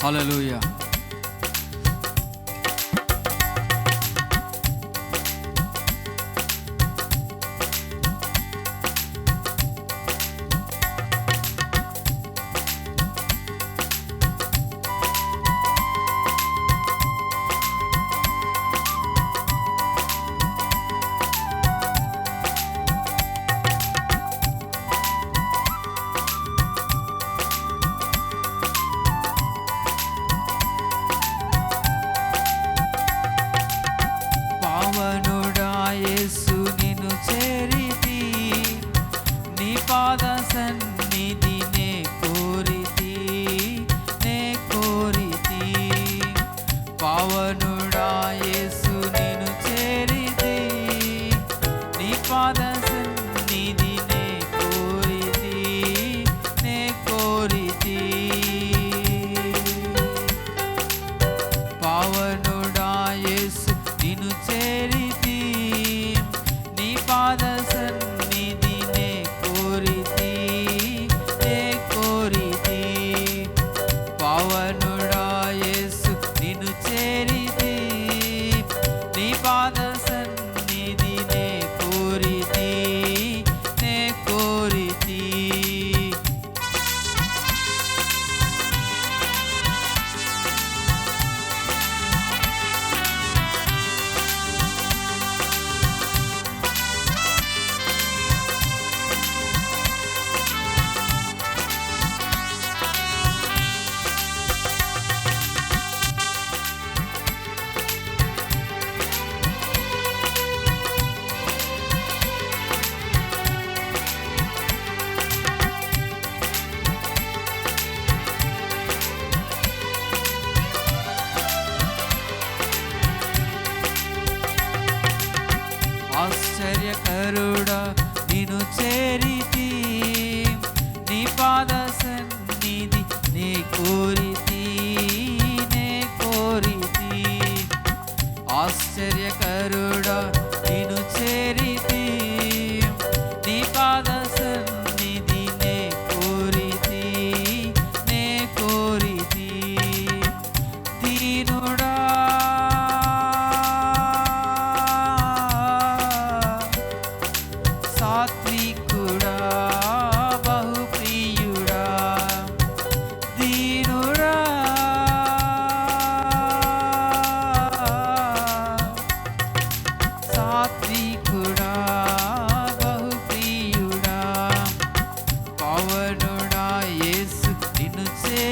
哈利路亚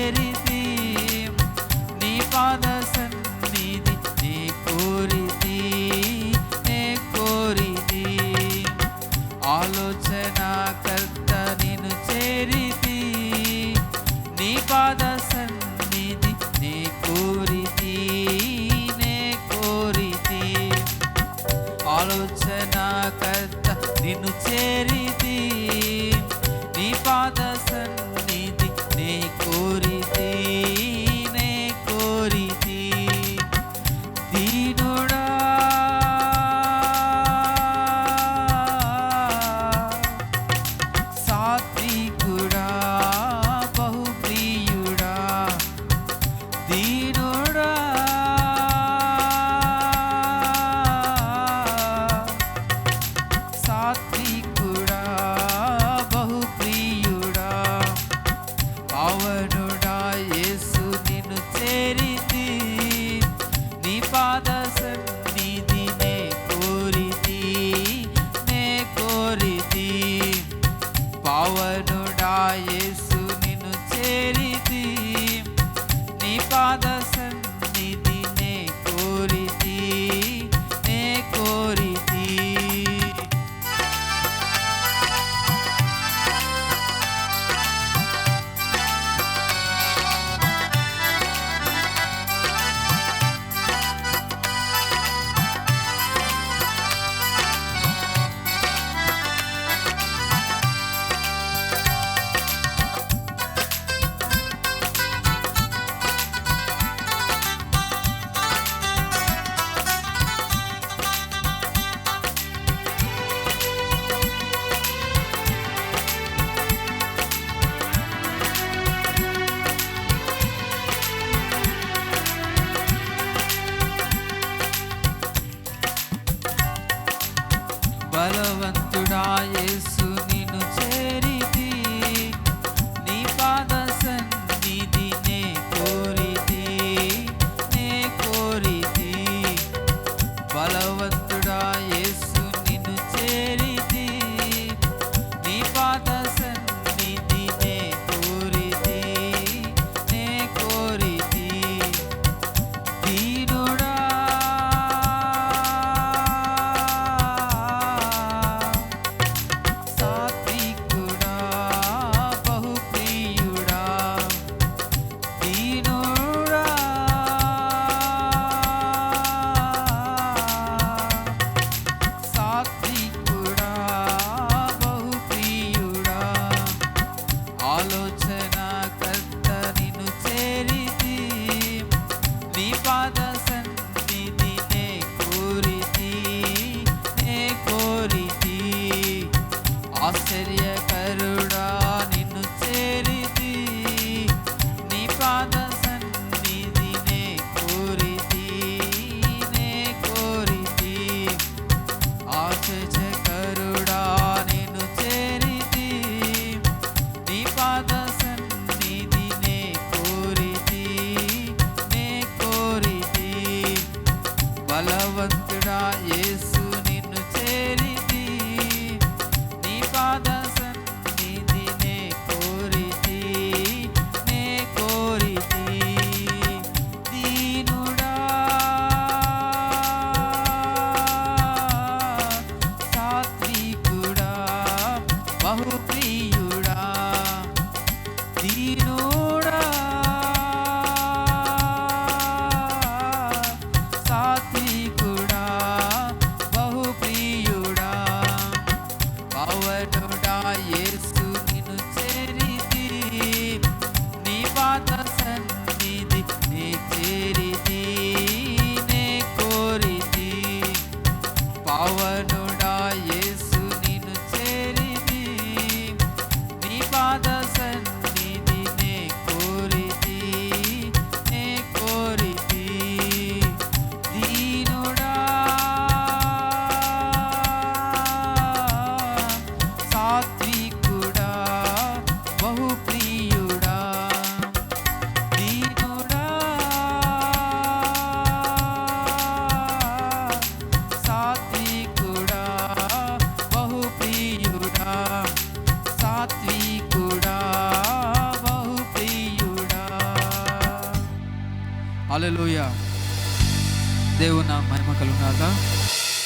చేరితి నీ పాద సన్నిధి నే కోరితి నే కోరితి. ఆలోచన కర్త నేను చేరితి నీ పాద సన్నిధి నే కోరితి నే కోరితి. ఆలోచన కర్త నిన్ను చేరితి నీ పాద సన్నిధి బలవంతుడా యేసు నిన్ను చేరింది నీ పాద पावन హాలలోయ దేవు నా మహిమ కలుగునాక